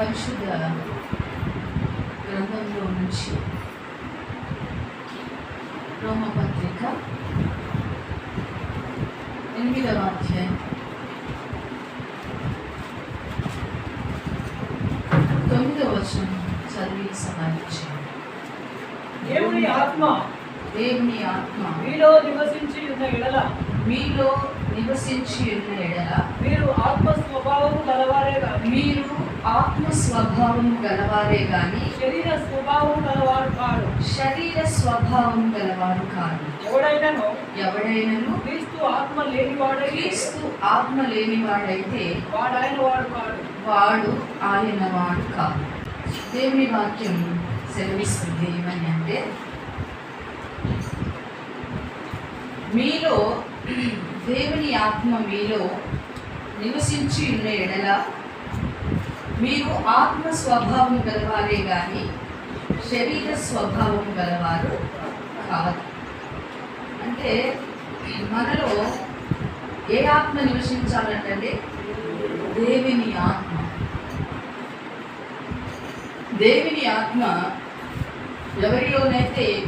పరిశుద్ధ గ్రంథంలో నుంచి రోమపత్రిక ఎనిమిదవ అధ్యాయం. తొమ్మిదవ వచనం చదివి చేయండి దేవుని ఆత్మ దేవుని ఆత్మ మీలో నివసించి ఉన్న ఎడల మీలో నివసించి ఉన్న ఎడల మీరు ఆత్మ స్వభావము గలవారే కాని మీరు ఆత్మ స్వభావం గలవారే గాని శరీర స్వభావం గలవారు కాడు శరీర స్వభావం గలవారు కాదు. ఎవడైనాను ఎవడైనను క్రీస్తు ఆత్మ లేనివాడై క్రీస్తు ఆత్మ లేనివాడైతే వాడాయన వాడు కాడు వాడు ఆయన వాడు కాదు. దేవుని వాక్యం సెలవిస్తుంది ఏమని అంటే మీలో దేవుని ఆత్మ మీలో నివసించి ఉన్న ఎడల మీరు ఆత్మ స్వభావం గలవారే కానీ శరీర స్వభావం గలవారు కాదు. అంటే మనలో ఏ ఆత్మ నివసించాలంటే దేవుని ఆత్మ. దేవుని ఆత్మ ఎవరిలోనైతే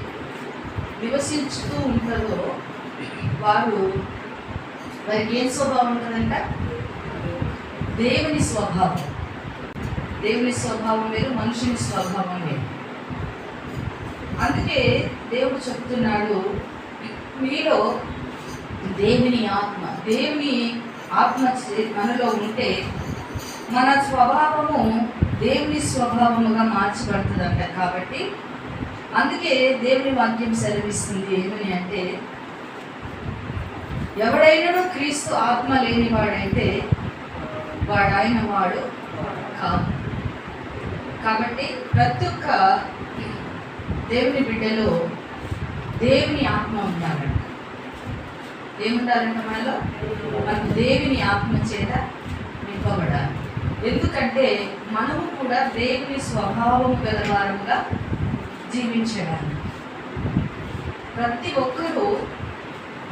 నివసించుతూ ఉంటుందో వారు వారికి ఏం స్వభావం ఉంటుందంట? దేవుని స్వభావం. దేవుని స్వభావం వేరు మనుషుని స్వభావం వేరు. అందుకే దేవుడు చెప్తున్నాడు మీలో దేవుని ఆత్మ దేవుని ఆత్మ మనలో ఉంటే మన స్వభావము దేవుని స్వభావముగా మార్చబడుతుందంట కాబట్టి అందుకే దేవుని వాక్యం సెలవిస్తుంది ఏమని అంటే ఎవడైనా క్రీస్తు ఆత్మ లేనివాడైతే వాడు ఆయన వాడు కాదు. కాబట్టి ప్రతి ఒక్క దేవుని బిడ్డలో దేవుని ఆత్మ ఉండాలంట. ఏముండాలంట మనలో? మనం దేవుని ఆత్మ చేత నింపబడాలి. ఎందుకంటే మనము కూడా దేవుని స్వభావం గలవారంగా జీవించడానికి. ప్రతి ఒక్కరూ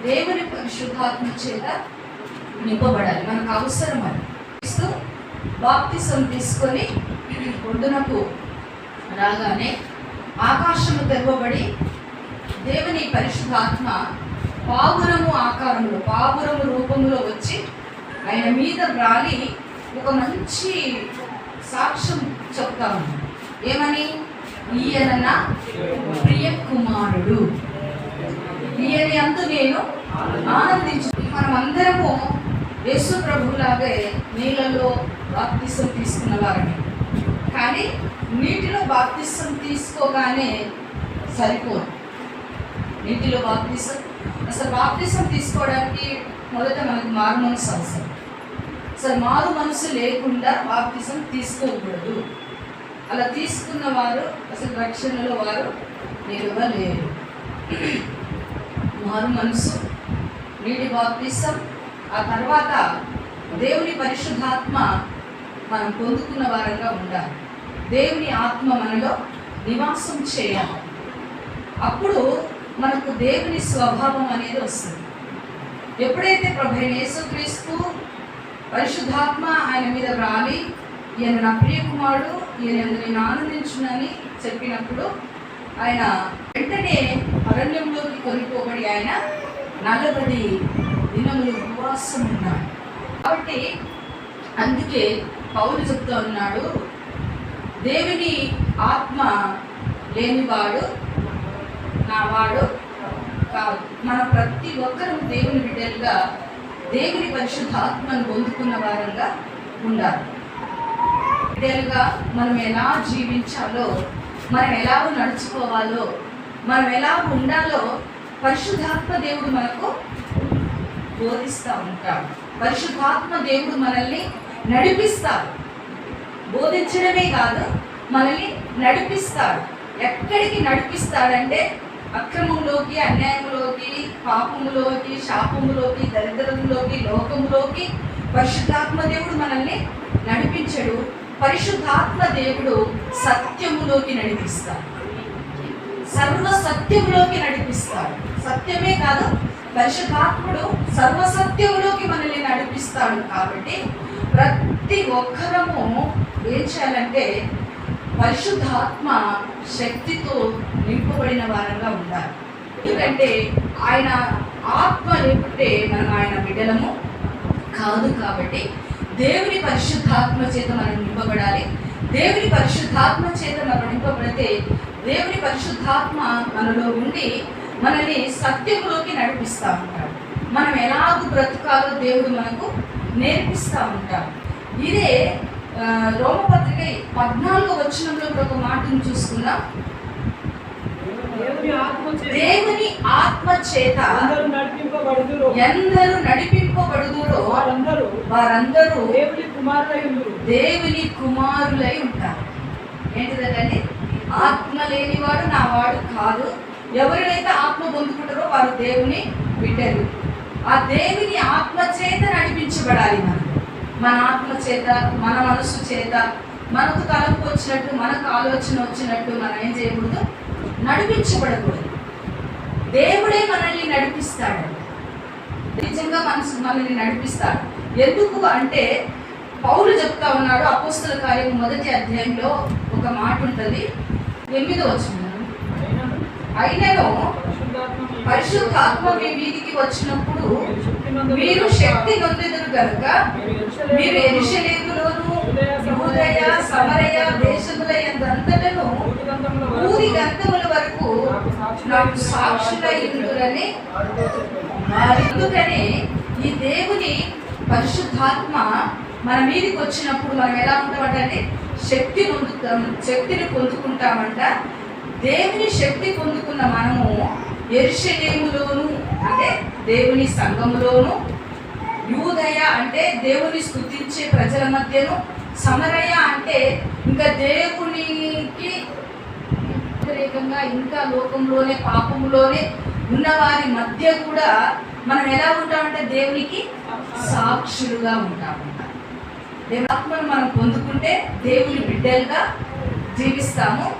దేవుని పరిశుద్ధాత్మ చేత నింపబడాలి. మనకు అవసరం అని క్రీస్తు బాప్తిసం తీసుకొని ఒడ్డునకు రాగానే ఆకాశము తెరవబడి దేవుని పరిశుద్ధాత్మ పావురము ఆకారంలో పావురము రూపంలో వచ్చి ఆయన మీద రాలి ఒక మంచి సాక్ష్యం చెప్తా ఏమని? ఈయన ప్రియ కుమారుడు. ఈయని అందు నేను ఆనందించు మనం అందరము యేసు ప్రభులాగే నీళ్ళలో బాప్తిసం తీసుకున్న వారమే. కానీ నీటిలో బాప్తిసం తీసుకోగానే సరిపోదు. నీటిలో బాప్తిసం అసలు బాప్తిసం తీసుకోవడానికి మొదట మనకు మారు మనసు అవసరం. అసలు మారు మనసు లేకుండా బాప్తిసం తీసుకోకూడదు. అలా తీసుకున్న వారు అసలు రక్షణలో వారు నిలవలేరు. మారు మనసు నీటి బాప్తిసం ఆ తర్వాత దేవుని పరిశుద్ధాత్మ మనం పొందుకున్న వారంగా ఉండాలి. దేవుని ఆత్మ మనలో నివాసం చేయాలి. అప్పుడు మనకు దేవుని స్వభావం అనేది వస్తుంది. ఎప్పుడైతే ప్రభు యేసుక్రీస్తు పరిశుద్ధాత్మ ఆయన మీద రాలి ఈయన నా ప్రియకుమారుడు ఈయన నేను ఆనందించునని చెప్పినప్పుడు ఆయన వెంటనే అరణ్యంలోకి కొనిపోబడి ఆయన నలభై దినములు ఉపవాసం ఉన్నాడు కాబట్టి అందుకే పౌరు చెప్తూ ఉన్నాడు దేవుని ఆత్మ లేనివాడు నావాడు కాదు. మన ప్రతి ఒక్కరూ దేవుని బిడ్డలుగా దేవుని పరిశుద్ధ ఆత్మను పొందుకున్న వారంగా ఉండాలి. బిడ్డలుగా మనం ఎలా జీవించాలో మనం ఎలా నడుచుకోవాలో మనం ఎలా ఉండాలో పరిశుద్ధాత్మ దేవుడు మనకు బోధిస్తూ ఉంటాడు. పరిశుద్ధాత్మ దేవుడు మనల్ని నడిపిస్తాడు. బోధించడమే కాదు మనల్ని నడిపిస్తాడు. ఎక్కడికి నడిపిస్తాడంటే అక్రమంలోకి అన్యాయంలోకి పాపములోకి శాపములోకి దరిద్రంలోకి లోకంలోకి పరిశుద్ధాత్మ దేవుడు మనల్ని నడిపించడు. పరిశుద్ధాత్మ దేవుడు సత్యములోకి నడిపిస్తాడు. సర్వ సత్యములోకి నడిపిస్తాడు. సత్యమే కాదు పరిశుద్ధాత్ముడు సర్వసత్యములోకి మనల్ని నడిపిస్తాడు కాబట్టి ప్రతి ఒక్కరము ఏం చేయాలంటే పరిశుద్ధాత్మ శక్తితో నింపబడిన వారంగా ఉండాలి. ఎందుకంటే ఆయన ఆత్మ లేకుంటే మనం ఆయన బిడ్డలము కాదు కాబట్టి దేవుని పరిశుద్ధాత్మ చేత మనం నింపబడాలి. దేవుని పరిశుద్ధాత్మ చేత మనం నింపబడితే దేవుని పరిశుద్ధాత్మ మనలో ఉండి మనల్ని సత్యంలోకి నడిపిస్తూ ఉంటాడు. మనం ఎలాగూ బ్రతకాలో దేవుడు మనకు నేర్పిస్తూ ఉంటాడు ఇదే రోమపత్రిక పద్నాలుగో వచనంలో కూడా ఒక మాటను చూసుకుందాం. దేవుని ఆత్మ చేత నడిపింపబడుదురు. ఎందరు నడిపింపబడుదురో వారందరూ వారందరూ దేవుని కుమారులైందురు దేవుని కుమారులై ఉంటారు. ఏంటిదంటే ఆత్మ లేనివాడు నా వాడు కాదు. ఎవరైతే ఆత్మ పొందుకుంటారో వారు దేవుని బిడ్డలు. ఆ దేవుని ఆత్మ చేత నడిపించబడాలి మనం. మన ఆత్మ చేత మన మనసు చేత మనకు తలంపు వచ్చినట్టు మనకు ఆలోచన వచ్చినట్టు మనం ఏం చేయకూడదు? నడిపించబడకూడదు. దేవుడే మనల్ని నడిపిస్తాడు. నిజంగా మనసు మనల్ని నడిపిస్తాడు. ఎందుకు అంటే పౌరులు చెప్తా ఉన్నాడు అపోస్తుల కార్యం మొదటి అధ్యాయంలో ఒక మాట ఉంటుంది. ఎనిమిదో వచ్చిన అయినను పరిశుద్ధాత్మ మీ మీదికి వీధికి వచ్చినప్పుడు మీరు శక్తి నందు నొందెదరు కనుక మీరు మీరు ఎరుషలేములోను యూదయ సమరయ దేశముల ఎందంతటను ఊరి గంతముల వరకు నాకు సాక్షులై ఉండురని ఎందుకనే ఈ దేవుని పరిశుద్ధాత్మ మన మీదకి వచ్చినప్పుడు మనం ఎలా ఉంటామంటే శక్తి పొందుతాం శక్తిని పొందుకుంటామంట. దేవుని శక్తి పొందుకున్న మనము ఎరుషలేములోను అంటే దేవుని సంఘములోను యూదయ అంటే దేవుని స్థుతించే ప్రజల మధ్యను సమరయ అంటే ఇంకా దేవునికి వ్యతిరేకంగా ఇంకా లోకంలోనే పాపములోనే ఉన్నవారి మధ్య కూడా మనం ఎలా ఉంటామంటే దేవునికి సాక్షులుగా ఉంటాము. దేవుని ఆత్మను మనం పొందుకుంటే దేవుని బిడ్డలుగా జీవిస్తాము.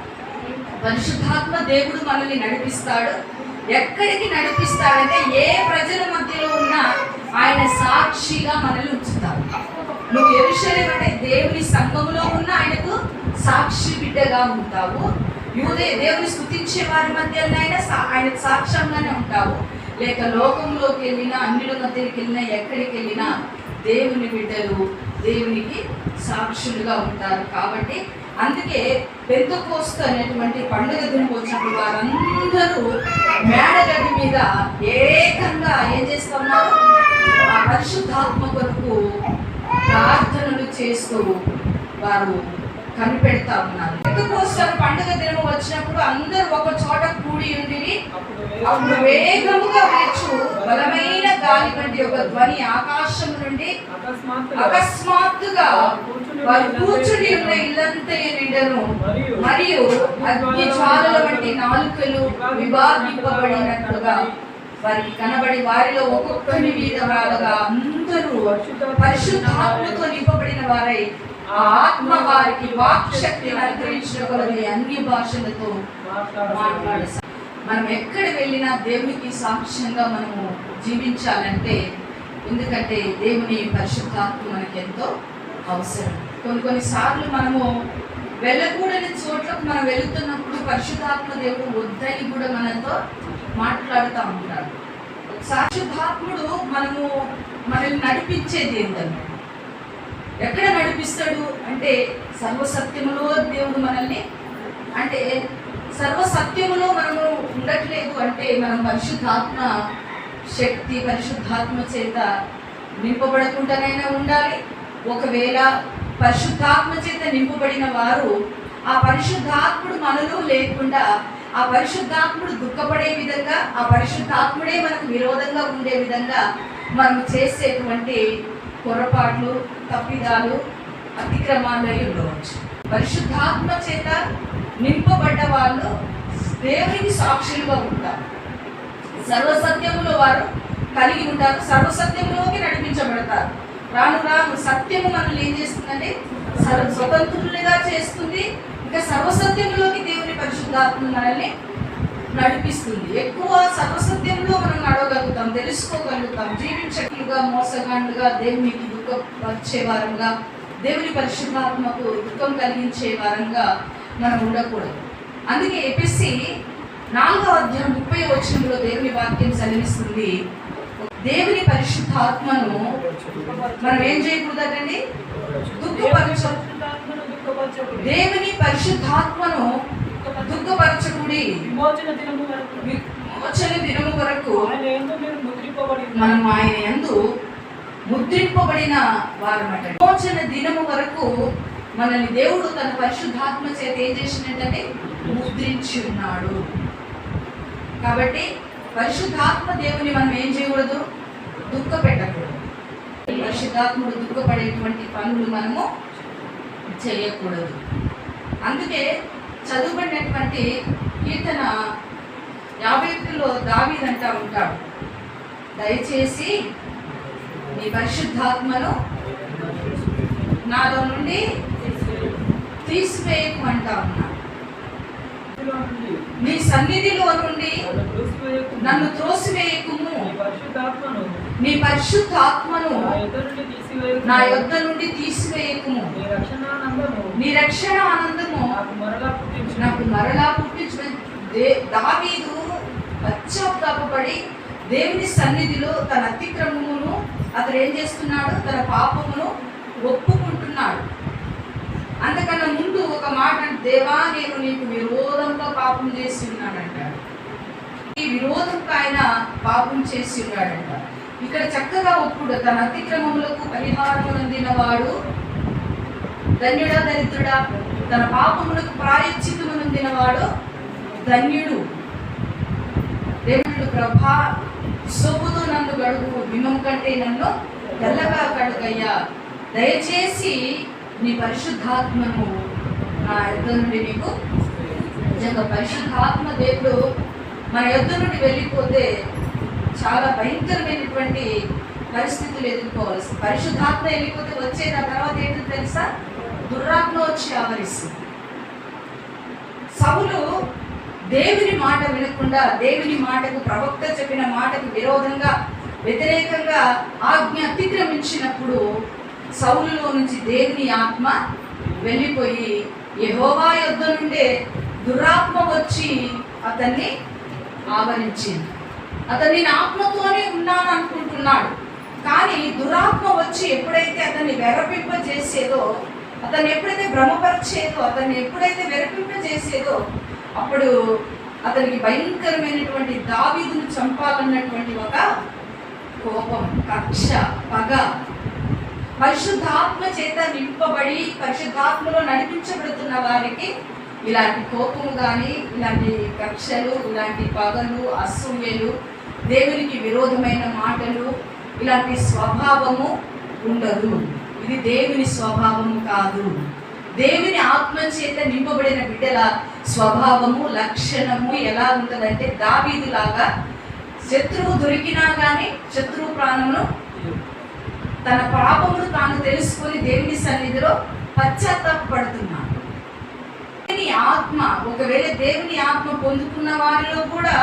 పరిశుద్ధాత్మ దేవుడు మనల్ని నడిపిస్తాడు. ఎక్కడికి నడిపిస్తాడంటే ఏ ప్రజల మధ్యలో ఉన్నా ఆయన సాక్షిగా మనల్ని ఉంచుతాడు నువ్వు ఎరుషలేం అంటే దేవుని సంఘములో ఉన్న ఆయనకు సాక్షి బిడ్డగా ఉంటావు. యూదే దేవుని స్థుతించే వారి మధ్యలో సా- ఆయనకు సాక్ష్యంగానే ఉంటావు. లేక లోకంలోకి వెళ్ళినా అన్నిల మధ్యకి వెళ్ళినా ఎక్కడికి వెళ్ళినా దేవుని బిడ్డలు దేవునికి సాక్షులుగా ఉంటారు. కాబట్టి అందుకే పెంతకోస్తు అనేటువంటి పండుగ దినం వచ్చినప్పుడు వారందరూ మేడగడ్డి మీద ఏకంగా ఏం చేస్తున్నారు? ఆ పరిశుద్ధాత్మ కొరకు ప్రార్థనలు చేస్తూ వారు కనిపెడతా ఉన్నారు. పెంతకోస్తు పండుగ దినం వచ్చినప్పుడు అందరూ ఒక చోట కూడి ఉండి అప్పుడు వేగముగా వేచు బలమైన గాలి వంటి ఒక ధ్వని ఆకాశం నుండి అకస్మాత్తుగా అకస్మాత్తుగా వారు కూర్చుని ఉన్న ఇల్లంతా నిండను. మరియు అగ్ని జ్వాలల వంటి నాలుకలు విభాగింపబడినట్లుగా వారికి కనబడి వారిలో ఒక్కొక్కరి మీద రాలగా అందరూ పరిశుద్ధాత్మతో నింపబడిన వారై ఆ ఆత్మ వారికి వాక్శక్తిని అనుగ్రహించిన కొలది అన్ని భాషలతో మాట్లాడే మనం ఎక్కడ వెళ్ళినా దేవునికి సాక్ష్యంగా మనము జీవించాలంటే ఎందుకంటే దేవుని పరిశుద్ధాత్మ మనకి ఎంతో అవసరం. కొన్ని కొన్నిసార్లు మనము వెళ్ళకూడని చోట్లకు మనం వెళుతున్నప్పుడు పరిశుద్ధాత్మ దేవుడు వద్దని కూడా మనతో మాట్లాడుతూ ఉంటాడు. పరిశుద్ధాత్ముడు మనము మనల్ని నడిపించేది ఏంటంటే ఎక్కడ నడిపిస్తాడు అంటే సర్వసత్యములో దేవుడు మనల్ని అంటే సర్వసత్యములో మనము ఉండట్లేదు అంటే మనం పరిశుద్ధాత్మ శక్తి పరిశుద్ధాత్మ చేత నింపబడకుండానైనా ఉండాలి. ఒకవేళ పరిశుద్ధాత్మ చేత నింపబడిన వారు ఆ పరిశుద్ధాత్ముడు మనలో లేకుండా ఆ పరిశుద్ధాత్ముడు దుఃఖపడే విధంగా ఆ పరిశుద్ధాత్ముడే మనకు విరోధంగా ఉండే విధంగా మనం చేసేటువంటి పొరపాట్లు తప్పిదాలు అతిక్రమాలు అయి ఉండవచ్చు. పరిశుద్ధాత్మ చేత నింపబడ్డ వాళ్ళు దేవునికి సాక్షులుగా ఉంటారు. సర్వసత్యములో వారు కలిగి ఉంటారు. సర్వసత్యంలోకి నడిపించబడతారు. రాను రాను సత్యము మనల్ని ఏం చేస్తుందంటే సర్వ స్వతంత్రులుగా చేస్తుంది. ఇంకా సర్వసత్యంలోకి దేవుని పరిశుద్ధాత్మ మనల్ని నడిపిస్తుంది. ఎక్కువ సర్వసత్యంలో మనం నడవగలుగుతాం తెలుసుకోగలుగుతాం జీవించట్లుగా మోసగాండుగా దేవునికి దుఃఖపరిచే వారంగా దేవుని పరిశుద్ధాత్మకు దుఃఖం కలిగించే వారంగా మనం ఉండకూడదు. అందుకే ఎపిసి నాలుగో అధ్యాయం ముప్పై వచనంలో దేవుని వాక్యం చదివిస్తుంది. దేవుని పరిశుద్ధాత్మను మనం ఏం చేయకూడదండి? దుఃఖపరచ దేవుని పరిశుద్ధాత్మను దుఃఖపరచకుడి. విమోచన దినము వరకు. విమోచన దినము వరకు. మనం ఆయన యందు ముద్రింపబడిన వారమట విమోచన దినము వరకు మనల్ని దేవుడు తన పరిశుద్ధాత్మ చేత ఏం చేసినట్టంటే ముద్రించి ఉన్నాడు. కాబట్టి పరిశుద్ధాత్మ దేవుని మనం ఏం చేయకూడదు? దుఃఖ పెట్టకూడదు. పరిశుద్ధాత్ముడు దుఃఖపడేటువంటి పనులు మనము చేయకూడదు. అందుకే చదువుబడినటువంటి కీర్తన యాభై ఒకటిలో దావీదంటా ఉంటాడు. దయచేసి నీ పరిశుద్ధాత్మను నాలో నుండి తీసివేయకు అంటా ఉన్నా నీ సన్నిధిలో నుండి నన్ను త్రోసివేయకు. నన్ను త్రోసివేయకుము. నీ పరిశుద్ధాత్మను నీ యొద్ద నుండి తీసివేయకుము. నీ రక్షణ ఆనందము నాకు మరలా పుట్టించు. నాకు మరలా పుట్టించిన దే దావీదు పశ్చాత్తాపడి దేవుని సన్నిధిలో తన అతిక్రమమును అతడు ఏం చేస్తున్నాడు? తన పాపమును ఒప్పుకుంటున్నాడు. అంతకన్నా ముందు ఒక మాట దేవా నేను నీకు విరోధంగా పాపం చేసి ఉన్నాడంట ఈ విరోధంగా ఆయన పాపం చేసి ఉన్నాడంట. ఇక్కడ చక్కగా ఒప్పుడు తన అతిక్రమములకు పరిహారం అందినవాడు ధన్యుడా దరిద్రుడా తన పాపములకు ప్రాయశ్చిత్తము నొందినవాడు ధన్యుడు. దేవుడు ప్రభా సొప్పుతో నన్ను గడుగు విమం కంటే నన్ను తెల్లగా కడుగయ్యా దయచేసి నీ పరిశుద్ధాత్మను నా యొద్ద నుండి నీకు నిజంగా పరిశుద్ధాత్మ దేవుడు మన యొద్ద నుండి వెళ్ళిపోతే చాలా భయంకరమైనటువంటి పరిస్థితులు ఎదుర్కోవాల్సి పరిశుద్ధాత్మ వెళ్ళిపోతే వచ్చే ఆ తర్వాత ఏంటో తెలుసా? దుర్రాత్మ వచ్చి ఆవరిస్తుంది. సవులు దేవుని మాట వినకుండా దేవుని మాటకు ప్రవక్త చెప్పిన మాటకు విరోధంగా వ్యతిరేకంగా ఆజ్ఞ అతిక్రమించినప్పుడు సౌలులో నుంచి దేవుని ఆత్మ వెళ్ళిపోయి యహోవా యుద్ధ నుండే దురాత్మ వచ్చి అతన్ని ఆవరించింది. అతను నేను ఆత్మతోనే ఉన్నాను అనుకుంటున్నాడు. కానీ దురాత్మ వచ్చి ఎప్పుడైతే అతన్ని వెరపింపజేసేదో అతన్ని ఎప్పుడైతే భ్రమపరిచేదో అతన్ని ఎప్పుడైతే వెరపింపజేసేదో అప్పుడు అతనికి భయంకరమైనటువంటి దావీదును చంపాలన్నటువంటి ఒక కోపం కక్ష పగ పరిశుద్ధాత్మ చేత నింపబడి పరిశుద్ధాత్మలో నడిపించబడుతున్న వారికి ఇలాంటి కోపము కానీ ఇలాంటి కక్షలు ఇలాంటి పగలు అసూయలు దేవునికి విరోధమైన మాటలు ఇలాంటి స్వభావము ఉండదు. ఇది దేవుని స్వభావము కాదు. దేవుని ఆత్మ చేత నింపబడిన బిడ్డల స్వభావము లక్షణము ఎలా ఉంటుందంటే దావీదులాగా శత్రువు దొరికినా కానీ శత్రువు ప్రాణమును తన పాపమును తాను తెలుసుకొని దేవుని సన్నిధిలో పశ్చాత్తాపడుతున్నాడు దేవుని ఆత్మ ఒకవేళ దేవుని ఆత్మ పొందుకున్న వారిలో కూడా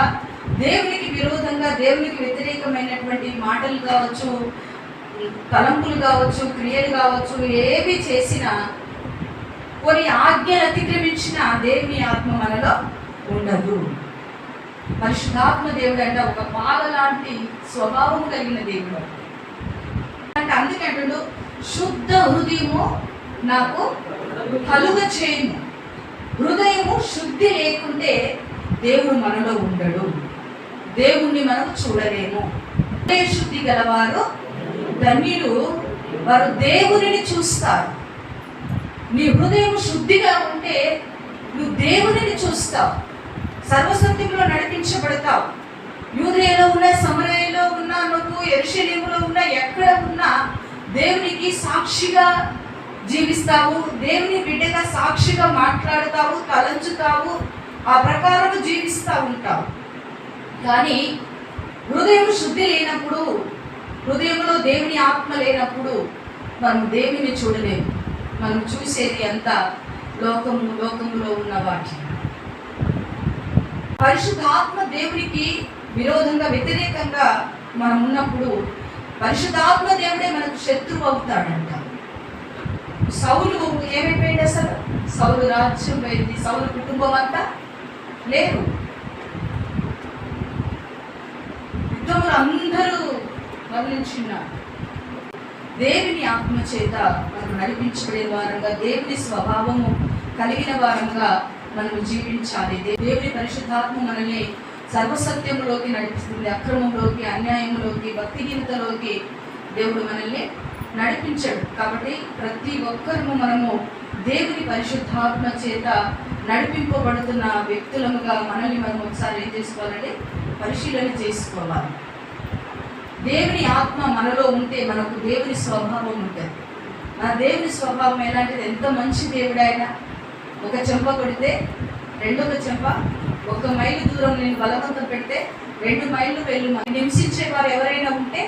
దేవునికి విరోధంగా దేవునికి వ్యతిరేకమైనటువంటి మాటలు కావచ్చు తలంపులు కావచ్చు క్రియలు కావచ్చు ఏవి చేసినా కొన్ని ఆజ్ఞలు అతిక్రమించిన దేవుని ఆత్మ మనలో ఉండదు. పరిశుద్ధాత్మ దేవుడు అంటే ఒక పాల లాంటి స్వభావం కలిగిన దేవుడు. అంటే అందుకే అంటుండు శుద్ధ హృదయము నాకు కలుగ చేయము హృదయము శుద్ధి లేకుంటే దేవుడు మనలో ఉండడు. దేవుణ్ణి మనం చూడలేము. హృదయ శుద్ధి గలవారు ధన్యులు వారు దేవునిని చూస్తారు. నీ హృదయం శుద్ధిగా ఉంటే నువ్వు దేవునిని చూస్తావు. సర్వసత్యంలో నడిపించబడతావు. యూదయలో ఉన్న సమరయలో ఉన్న నువ్వు ఎరుషలేములో ఉన్న ఎక్కడ ఉన్నా దేవునికి సాక్షిగా జీవిస్తావు దేవుని బిడ్డగా సాక్షిగా మాట్లాడతావు తలంచుతావు ఆ ప్రకారం జీవిస్తూ ఉంటావు. కానీ హృదయం శుద్ధి లేనప్పుడు హృదయంలో దేవుని ఆత్మ లేనప్పుడు మనం దేవుని చూడలేము. మనం చూసేది అంతా లోకము లోకములో ఉన్న వాటి పరిశుద్ధాత్మ దేవునికి విరోధంగా వ్యతిరేకంగా మనం ఉన్నప్పుడు పరిశుద్ధాత్మ దేవుడే మనకు శత్రువు అవుతాడంట. సౌలు ఏమైపోయింది అసలు? సౌలు రాజ్యం పోయింది. సౌలు కుటుంబం అంతా లేరు. యుద్ధములు అందరూ వర్ణించున్నారు దేవుని ఆత్మ చేత మనం నడిపించబడే వారంగా దేవుని స్వభావము కలిగిన వారంగా మనం జీవించాలి. దేవుని పరిశుద్ధాత్మ మనల్ని సర్వసత్యంలోకి నడిపిస్తుంది అక్రమంలోకి అన్యాయంలోకి భక్తిహీనతలోకి దేవుడు మనల్ని నడిపించాడు. కాబట్టి ప్రతి ఒక్కరము మనము దేవుని పరిశుద్ధాత్మ చేత నడిపింపబడుతున్న వ్యక్తులముగా మనల్ని మనం ఒకసారి ఏం చేసుకోవాలంటే పరిశీలన చేసుకోవాలి. దేవుని ఆత్మ మనలో ఉంటే మనకు దేవుని స్వభావం ఉంటుంది. మన దేవుని స్వభావం ఎలాంటిది? ఎంత మంచి దేవుడైనా ఒక చెంప కొడితే రెండొక చెంప ఒక మైలు దూరం నేను బలవంతం పెడితే రెండు మైళ్ళు వెళ్ళు హింసించే వారు ఎవరైనా ఉంటే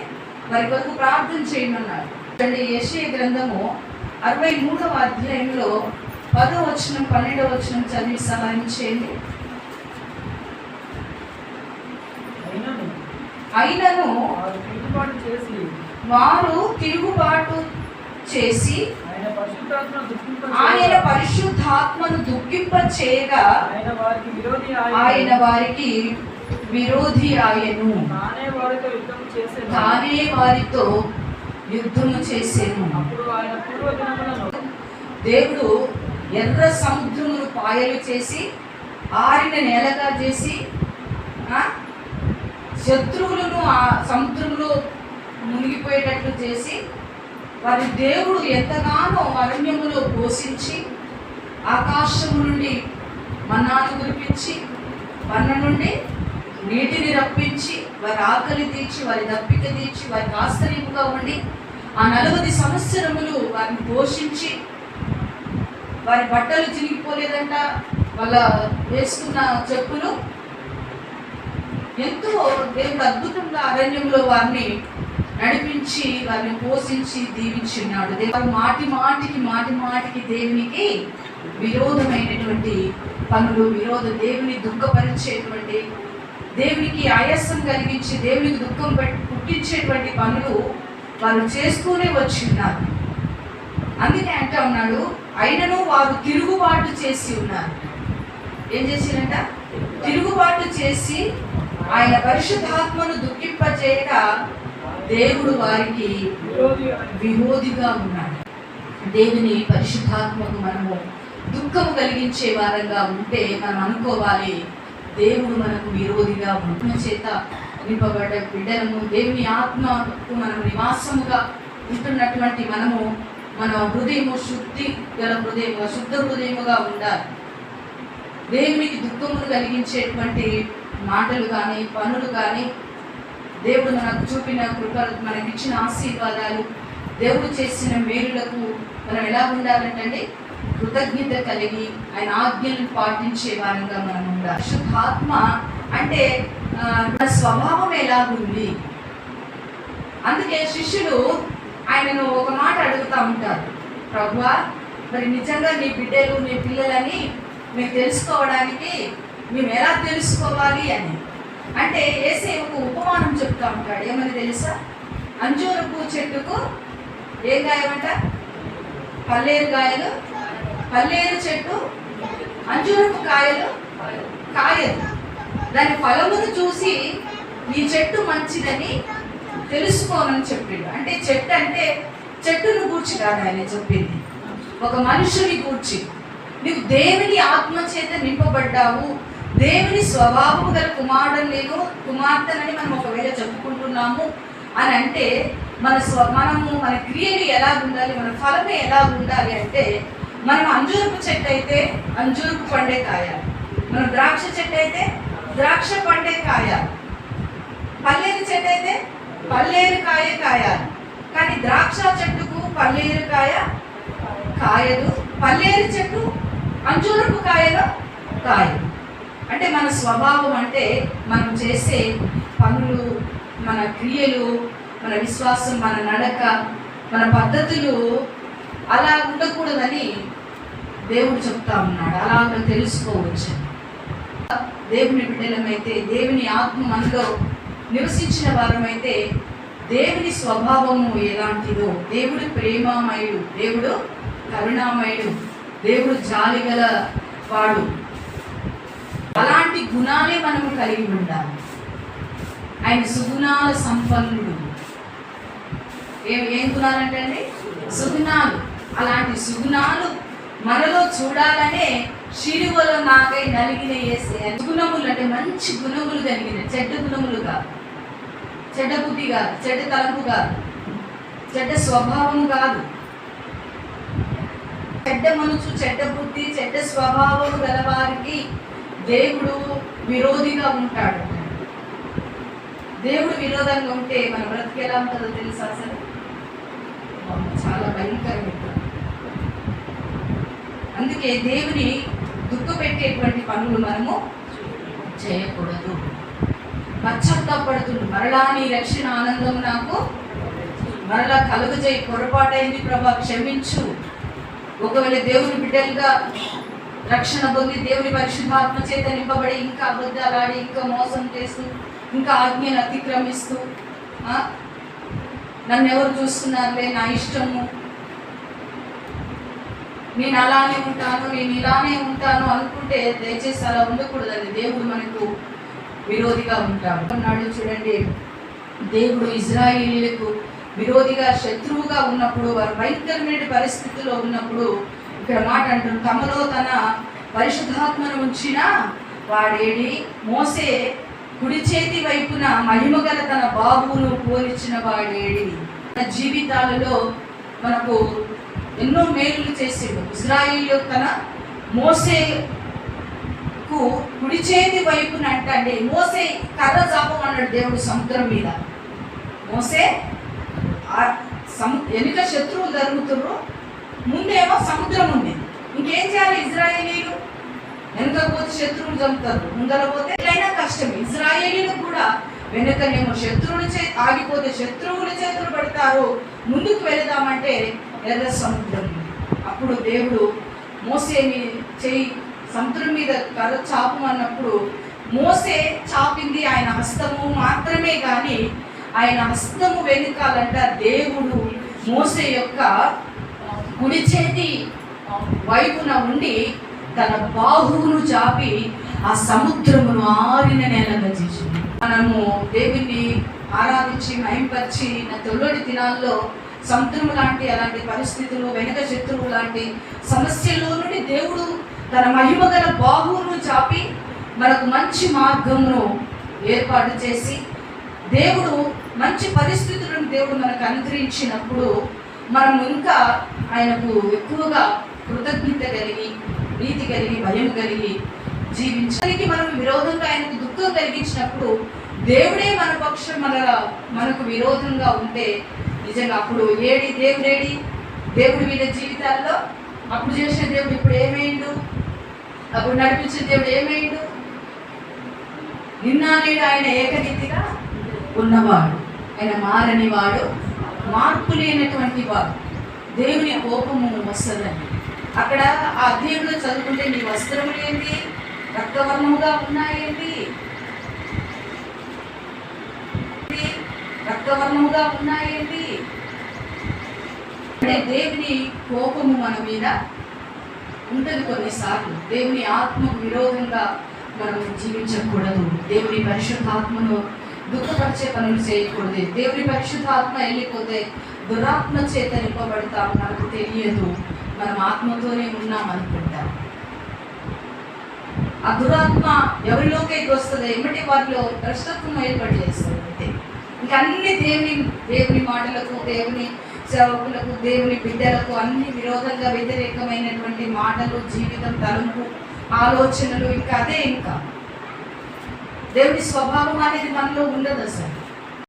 వారి కొరకు ప్రార్థన చేయమన్నారు చూడండి యెషయా గ్రంథము అరవై మూడవ అధ్యాయంలో పదో వచనం పన్నెండవ వచనం చదివి సహాయం చేయండి అయినను వారు తిరుగుబాటు చేసి ఆయన ఆయన పరిశుద్ధాత్మను దుఃఖింప చేయగా ఆయన. వారికి విరోధి ఆయన. తానే వారితో యుద్ధము చేసేను. దేవుడు ఎర్ర సముద్రమును పాయలు చేసి ఆరిన నేలగా చేసి శత్రువులను ఆ సముద్రంలో మునిగిపోయేటట్లు చేసి వారి దేవుడు ఎంతగానో అరణ్యములో పోషించి ఆకాశం నుండి మన్నాను కురిపించి వన్న నుండి నీటిని రప్పించి వారి ఆకలి తీర్చి వారి దప్పిక తీర్చి వారికి ఆశ్చర్యముగా ఉండి ఆ నలభై సంవత్సరములు వారిని పోషించి వారి బట్టలు చినిగిపోలేదంట వాళ్ళ వేసుకున్న చెప్పులు. ఎంతో దేవుడు అద్భుతంగా అరణ్యంలో వారిని నడిపించి వారిని పోషించి దీవించున్నాడు దేవుడు మాటి మాటికి మాటి మాటికి దేవునికి విరోధమైనటువంటి పనులు విరోధ దేవుని దుఃఖపరిచేటువంటి దేవునికి ఆయాసం కలిగించి దేవునికి దుఃఖం పుట్టించేటువంటి పనులు వారు చేస్తూనే వచ్చిన్నారు. అందుకే అంటా ఉన్నాడు అయినను వారు తిరుగుబాటు చేసి ఉన్నారు. ఏం చేసిరంట? తిరుగుబాటు చేసి ఆయన పరిశుద్ధాత్మను దుఃఖింపజేయగా దేవుడు వారికి విరోధిగా ఉన్నాడు. దేవుని పరిశుద్ధాత్మకు మనము దుఃఖము కలిగించే వారంగా ఉంటే మనం అనుకోవాలి దేవుడు మనకు విరోధిగా ఉన్న చేత నింపబడ్డ బిడ్డలము దేవుని ఆత్మకు మనం నివాసముగా ఉంటున్నటువంటి మనము మన హృదయము శుద్ధి గల హృదయము శుద్ధ హృదయముగా ఉండాలి. దేవునికి దుఃఖమును కలిగించేటువంటి మాటలు కానీ పనులు కానీ దేవుడు మనకు చూపిన కృప మనకిచ్చిన ఆశీర్వాదాలు దేవుడు చేసిన మేలులకు మనం ఎలా ఉండాలంటే కృతజ్ఞత కలిగి ఆయన ఆజ్ఞలను పాటించే వారంగా మనం ఉండాలి. శుద్ధాత్మ అంటే మన స్వభావం ఎలాగుంది? అందుకే శిష్యులు ఆయనను ఒక మాట అడుగుతూ ఉంటారు. ప్రభువా మరి నిజంగా నీ బిడ్డలు నీ పిల్లలని మేము తెలుసుకోవడానికి మేము ఎలా తెలుసుకోవాలి అని. అంటే ఏసే ఒక ఉపమానం చెప్తా ఉంటాడు. ఏమని తెలుసా? అంజూరపు చెట్టుకు ఏం గాయమంట? పల్లేరు కాయలు పల్లేరు చెట్టు అంజూరపు కాయలు కాయలు దాని ఫలమును చూసి ఈ చెట్టు మంచిదని తెలుసుకోనని చెప్పిండు. అంటే చెట్టు అంటే చెట్టును గూర్చి కాదు ఆయన చెప్పింది. ఒక మనుషుని గూర్చి. నీవు దేవుని ఆత్మ చేత నింపబడ్డావు. దేవుని స్వభావము గల కుమారుడు నేను కుమార్తెనని మనం ఒకవేళ చెప్పుకుంటున్నాము అని అంటే మన స్వ మనము మన క్రియలు ఎలా ఉండాలి మన ఫలమే ఎలా ఉండాలి అంటే మనం అంజూరపు చెట్టు అయితే అంజూరపు పండే కాయ మనం ద్రాక్ష చెట్టు అయితే ద్రాక్ష పండే కాయ పల్లేరు చెట్టు అయితే పల్లేరు కాయ కాయాలి. కానీ ద్రాక్ష చెట్టుకు పల్లేరు కాయ కాయదు. పల్లేరు చెట్టు అంజూరపు కాయలు కాయదు. అంటే మన స్వభావం అంటే మనం చేసే పనులు మన క్రియలు మన విశ్వాసం మన నడక మన పద్ధతులు అలా ఉండకూడదని దేవుడు చెప్తా ఉన్నాడు. అలా మనం తెలుసుకోవచ్చు. దేవుని బిడ్డలమైతే దేవుని ఆత్మ మనలో నివసించిన వారమైతే దేవుని స్వభావము ఎలాంటిదో దేవుడు ప్రేమామయుడు దేవుడు కరుణామయుడు దేవుడు జాలిగల వాడు అలాంటి గుణాలే మనము కలిగి ఉండాలి. ఆయన సుగుణాల సంపన్నుడు. ఏం ఏం గుణాలంటే అండి? సుగుణాలు. అలాంటి సుగుణాలు మనలో చూడాలనే శిలువలో నాకై నలిగిన వేసే గుణములు అంటే మంచి గుణములు కలిగిన చెడ్డ గుణములు కాదు. చెడ్డ బుద్ధి కాదు చెడ్డ తలంపు కాదు. చెడ్డ స్వభావం కాదు. చెడ్డ మనసు చెడ్డ బుద్ధి చెడ్డ స్వభావం గలవారికి దేవుడు విరోధిగా ఉంటాడు. దేవుడు విరోధంగా ఉంటే మన బ్రతికి ఎలా ఉంటుందో తెలుసా అసలు చాలా భయంకరంగా అందుకే దేవుని దుఃఖపెట్టేటువంటి పనులు మనము చేయకూడదు. పశ్చాత్తాపడుతుంది మరలా నీ రక్షణ ఆనందం నాకు. మరలా కలుగజేయి పొరపాటైంది ప్రభా క్షమించు. ఒకవేళ దేవుని బిడ్డలుగా రక్షణ పొంది దేవుని పరిశుద్ధాత్మ చేత నింపబడి ఇంకా అబద్ధాలాడి ఇంకా మోసం చేస్తూ ఇంకా ఆజ్ఞను అతిక్రమిస్తూ నన్ను ఎవరు చూస్తున్నారులే? నా ఇష్టము. నేను అలానే ఉంటాను నేను ఇలానే ఉంటాను అనుకుంటే దయచేసి అలా ఉండకూడదండి. దేవుడు మనకు విరోధిగా ఉంటాడు. అన్నాడు చూడండి దేవుడు ఇజ్రాయిలీలకు విరోధిగా శత్రువుగా ఉన్నప్పుడు వారు భయంకరమైన పరిస్థితిలో ఉన్నప్పుడు ఇక్కడ మాట అంటుంది. తమలో తన పరిశుద్ధాత్మను ఉంచిన వాడేడి మోసే కుడి చేతి వైపున మహిమగల తన బాబును పోలిచిన వాడేడి. తన జీవితాలలో మనకు ఎన్నో మేలులు చేసిండు. ఇజ్రాయిల్ తన మోసే కు కుడి చేతి వైపున అంటే మోసే కర్ర చాపమన్నాడు దేవుడు సముద్రం మీద. మోసే ఆ సము వెనుక శత్రువులు జరుగుతుర్రు. ముందేమో సముద్రం ఉంది. ఇంకేం చేయాలి ఇజ్రాయేలీలు? వెనుక పోతే శత్రువులు చంపుతారు. ముందర పోతే ఎట్లయినా కష్టం. ఇజ్రాయేలీలు కూడా వెనుకనేమో శత్రువుల చే ఆగిపోతే శత్రువుల చేతులు పడతారు. ముందుకు వెళదామంటే ఎర్ర సముద్రం అప్పుడు దేవుడు మోసేని చేయి సముద్రం మీద కర్ర చాపమన్నప్పుడు మోసే చాపింది ఆయన హస్తము మాత్రమే కానీ ఆయన హస్తము వెనుకాలంట దేవుడు మోసే యొక్క కుడి చేతి వైపున ఉండి తన బాహువును చాపి ఆ సముద్రమును ఆరిన నేలగా చేసింది. మనము దేవుణ్ణి ఆరాధించి మయంపరిచి నా తొల్లడి దినాల్లో సముద్రం లాంటి అలాంటి పరిస్థితులు వెనక శత్రువు లాంటి సమస్యల్లో నుండి దేవుడు తన మహిమ గల బాహువును చాపి మనకు మంచి మార్గమును ఏర్పాటు చేసి దేవుడు మంచి పరిస్థితులను దేవుడు మనకు అనుగ్రహించినప్పుడు మనం ఇంకా ఆయనకు ఎక్కువగా కృతజ్ఞత కలిగి ప్రీతి కలిగి భయం కలిగి జీవించడానికి మనం విరోధంగా ఆయనకు దుఃఖం కలిగించినప్పుడు దేవుడే మన పక్షం మన మనకు విరోధంగా ఉంటే నిజంగా అప్పుడు ఏడి దేవుడేడి దేవుడు వీళ్ళ జీవితాల్లో అప్పుడు చేసిన దేవుడు ఇప్పుడు ఏమైండు? అప్పుడు నడిపించిన దేవుడు ఏమైండు? నిన్న నేడు ఆయన ఏకరీతిగా ఉన్నవాడు. ఆయన మారని వాడు. మార్పు లేనటువంటి వారు. దేవుని కోపము వస్తుందని అక్కడ ఆ అధ్యయంలో చదువుకుంటే నీ వస్త్రములు ఏంటి? రక్తవర్ణముగా ఉన్నాయేంటి? రక్తవర్ణముగా ఉన్నాయేంటి? అంటే దేవుని కోపము మన మీద ఉంటుంది కొన్నిసార్లు. దేవుని ఆత్మకు విరోధంగా మనం జీవించకూడదు. దేవుని పరిశుద్ధాత్మను దుఃఖపరిచే పనులు చేయకూడదు. దేవుని పరిశుద్ధాత్మ వెళ్ళిపోతే దురాత్మ చేత నింపబడతాం మనకు తెలియదు. మనం ఆత్మతోనే ఉన్నాం అనుకుంటాం. ఆ దురాత్మ ఎవరిలోకైతే వస్తుంది ఏమిటి వారిలో భ్రష్టత్వం ఏర్పాటు చేస్తుంది ఇంకా అన్ని దేవుని దేవుని మాటలకు దేవుని సేవకులకు దేవుని బిడ్డలకు అన్ని విరోధంగా వ్యతిరేకమైనటువంటి మాటలు జీవితం తలంపు ఆలోచనలు ఇంకా అదే ఇంకా. దేవుని స్వభావం అనేది మనలో ఉండదు అసలు.